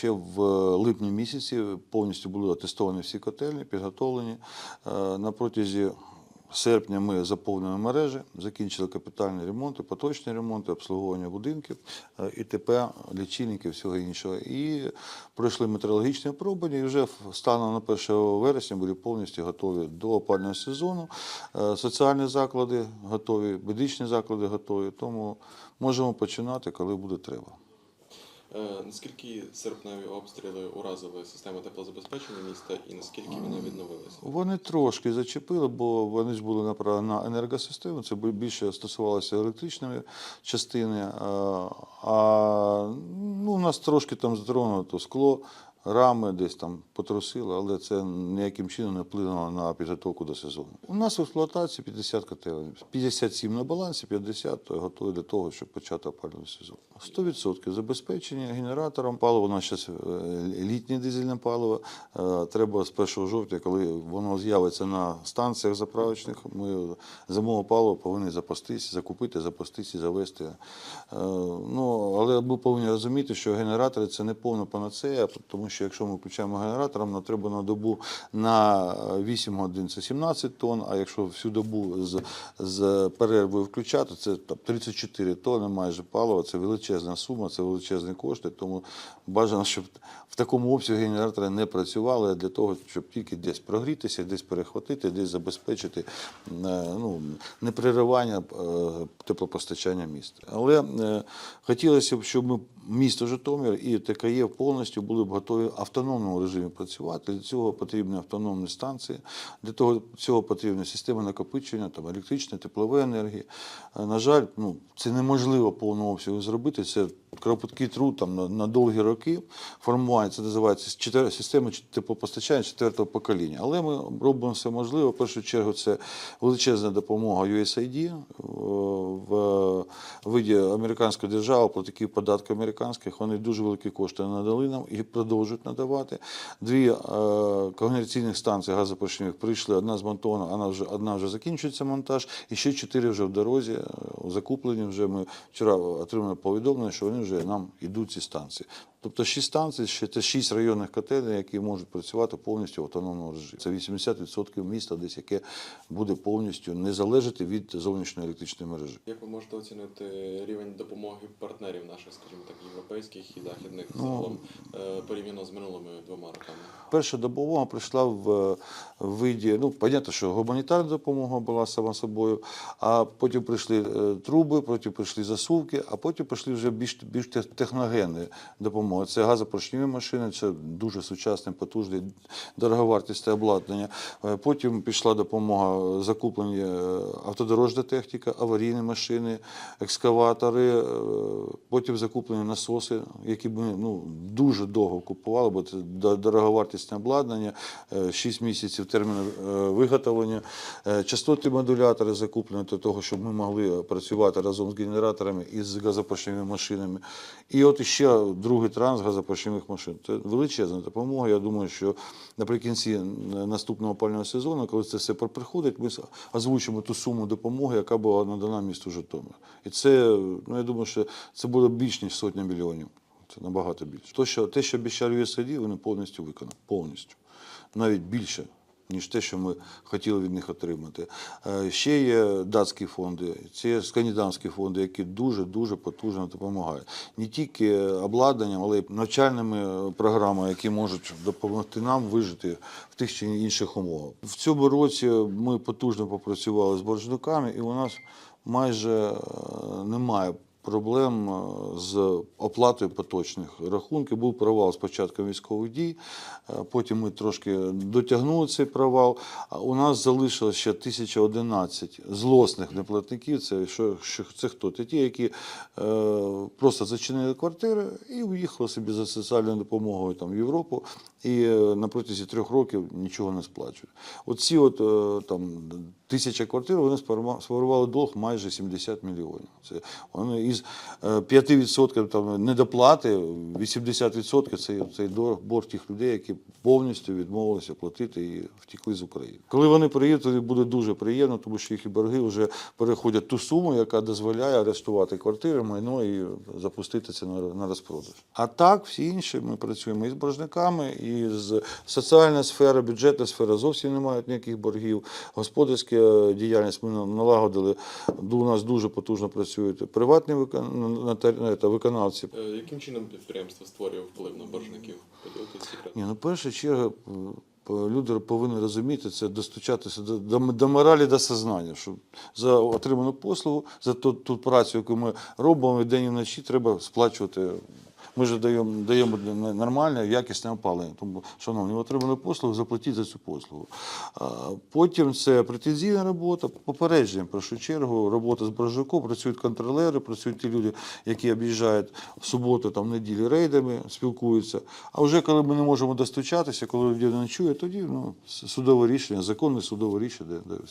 ще в липні місяці повністю були атестовані всі котельні, підготовлені. Е, На протязі серпня ми заповнили мережі, закінчили капітальні ремонти, поточні ремонти, обслуговування будинків, е, ІТП, лічильників, всього іншого. І пройшли метеорологічні випробування, і вже станом на 1 вересня були повністю готові до опального сезону. Е, Соціальні заклади готові, медичні заклади готові, тому можемо починати, коли буде треба. Е, Наскільки серпневі обстріли уразили систему теплозабезпечення міста і наскільки вона відновилася? Вони трошки зачепили, бо вони ж були направлені на енергосистему. Це більше стосувалося електричної частини. А, а ну, у нас трошки там затронуло скло, рами десь там потрусило, але це ніяким чином не вплинуло на підготовку до сезону. У нас в експлуатації 50 котелень, 57 на балансі, 50 готові до того, щоб почати опалювальний сезон. 100% забезпечення генератором. Паливо у нас зараз літнє дизельне паливо. Е, Треба з 1 жовтня, коли воно з'явиться на станціях заправочних, ми зимове паливо повинні запастись, закупити, запастись і завести. Е, Ну, але ми повинні розуміти, що генератори це не повна панацея, тому що якщо ми включаємо генератором, нам треба на добу на 8 годин це 17 тонн, а якщо всю добу з, з перервою включати, це там, 34 тонни майже палива, це величезна сума, це величезні кошти, тому бажано, щоб в такому обсязі генератори не працювали для того, щоб тільки десь прогрітися, десь перехватити, десь забезпечити е, ну, непреривання е, теплопостачання міста. Але е, хотілося б, щоб ми місто Житомир і ТКЄ повністю були б готові в автономному режимі працювати. Для цього потрібні автономні станції, для того цього потрібна система накопичення, там електричної, теплової енергії. Е, На жаль, ну це неможливо повного обсягу зробити. Це кропіткий труд там на, на довгі роки формування. Це називається чотири- система теплопостачання четвертого покоління. Але ми робимо все можливе. В першу чергу це величезна допомога USAID е, в виді американської держави, платників податків американських. Вони дуже великі кошти надали нам і продовжують надавати. Дві е, когенераційних станції газопоршневих прийшли. Одна змонтована, вона вже одна вже закінчується монтаж, і ще чотири вже в дорозі е, закуплені. Вже ми вчора отримали повідомлення, що вони вже нам йдуть ці станції. Тобто шість станцій, ще це шість районних котелень, які можуть працювати повністю в автономному режимі. Це 80% міста, десь яке буде повністю не залежати від зовнішньої електричної мережі. Як ви можете оцінити рівень допомоги партнерів наших, скажімо так, європейських і західних загалом е, порівняно з минулими двома роками? Перша допомога прийшла в е, виді, ну, понятно, що гуманітарна допомога була сама собою, а потім прийшли е, труби, потім прийшли засувки, а потім прийшли вже більш, більш техногенні допомоги. Це газопоршневі машини, це дуже сучасне, потужне, дороговартісне обладнання. Е, Потім пішла допомога закуплені е, автодорожна техніка, аварійні машини, екскаватори, е, потім закуплені насоси, які ми ну, дуже довго купували, бо це дороговартісне обладнання, 6 місяців терміну е, виготовлення, Е, частотні модулятори закуплені для того, щоб ми могли працювати разом з генераторами і з газопоршневими машинами. І от ще другий транс газопоршневих машин. Це величезна допомога. Я думаю, що наприкінці наступного опального сезону, коли це все приходить, ми озвучимо ту суму допомоги, яка була надана місту Житомир. І це, ну я думаю, що це буде більш ніж сотня мільйонів. Це набагато більше. То, що, те, що обіцяли USAID, вони повністю виконали. Повністю. Навіть більше, ніж те, що ми хотіли від них отримати. Е, Ще є датські фонди, це скандинавські фонди, які дуже-дуже потужно допомагають. Не тільки обладнанням, але й навчальними програмами, які можуть допомогти нам вижити в тих чи інших умовах. В цьому році ми потужно попрацювали з боржниками, і у нас майже е, немає проблем е, з оплатою поточних рахунків. Був провал з початком військових дій, е, потім ми трошки дотягнули цей провал. А У нас залишилося ще 1011 злосних неплатників. Це, що, що, це хто? Це ті, які е, просто зачинили квартири і уїхали собі за соціальною допомогою там, в Європу і е, на протязі трьох років нічого не сплачують. Оці от е, там тисяча квартир вони сформували долг майже 70 мільйонів. Це вони із із е, 5% там, недоплати 80% це цей борг тих людей, які повністю відмовилися платити і втекли з України. Коли вони приїдуть, то буде дуже приємно, тому що їхні борги вже переходять ту суму, яка дозволяє арештувати квартири, майно і запустити це на, розпродаж. А так, всі інші ми працюємо і з боржниками, і з соціальна сфера, бюджетна сфера зовсім не мають ніяких боргів. Господарська діяльність ми налагодили. У нас дуже потужно працюють приватні викон- це е, виконавці. Е, Яким чином підприємство створює вплив на боржників? Ні, ну, перша черга, люди повинні розуміти, це достучатися до, до, до моралі, до сознання, що за отриману послугу, за ту, ту працю, яку ми робимо день і вночі, треба сплачувати. Ми ж даємо, даємо нормальне, якісне опалення. Тому, шановні, отримали послугу, заплатіть за цю послугу. Потім це претензійна робота, попередження, в першу чергу, робота з боржником, працюють контролери, працюють ті люди, які об'їжджають в суботу, там, неділі рейдами, спілкуються. А вже коли ми не можемо достучатися, коли людина не чує, тоді ну, судове рішення, законне судове рішення, де, де все.